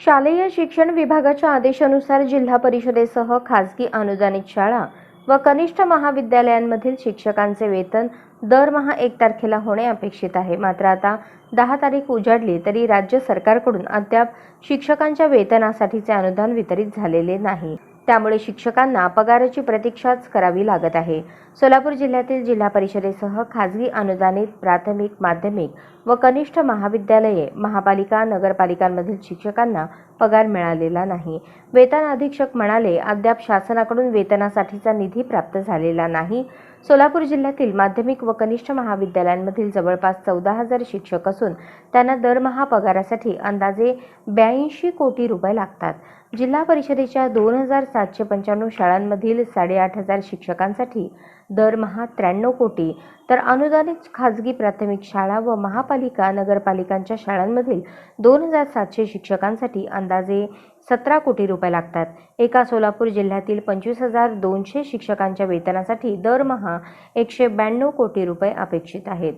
शालेय शिक्षण विभागाच्या आदेशानुसार जिल्हा परिषदेसह खासगी अनुदानित शाळा व कनिष्ठ महाविद्यालयांमधील शिक्षकांचे वेतन दरमहा एक तारखेला होणे अपेक्षित आहे. मात्र आता दहा तारीख उजाडली तरी राज्य सरकारकडून अद्याप शिक्षकांच्या वेतनासाठीचे अनुदान वितरित झालेले नाही. त्यामुळे शिक्षकांना पगाराची प्रतीक्षाच करावी लागत आहे. सोलापूर जिल्ह्यातील जिल्हा परिषदेसह खाजगी अनुदानित प्राथमिक माध्यमिक व कनिष्ठ महाविद्यालये महापालिका नगरपालिकांमधील शिक्षकांना पगार मिळालेला नाही. वेतन अधीक्षक म्हणाले अद्याप शासनाकडून वेतनासाठीचा निधी प्राप्त झालेला नाही. सोलापूर जिल्ह्यातील माध्यमिक व कनिष्ठ महाविद्यालयांमधील जवळपास चौदा हजार शिक्षक असून त्यांना दरमहा पगारासाठी अंदाजे ब्याऐंशी कोटी रुपये लागतात. जिल्हा परिषदेच्या दोन हजार सातशे पंच्याण्णव शाळांमधील साडेआठ हजार शिक्षकांसाठी दरमहा त्र्याण्णव कोटी तर अनुदानित खाजगी प्राथमिक शाळा व महापालिका नगरपालिकांच्या शाळांमधील दोन हजार सातशे शिक्षकांसाठी अंदाजे सतरा कोटी रुपये लागतात. एका सोलापूर जिल्ह्यातील पंचवीस हजार दोनशे शिक्षकांच्या वेतनासाठी दरमहा एकशे ब्याण्णव कोटी रुपये अपेक्षित आहेत.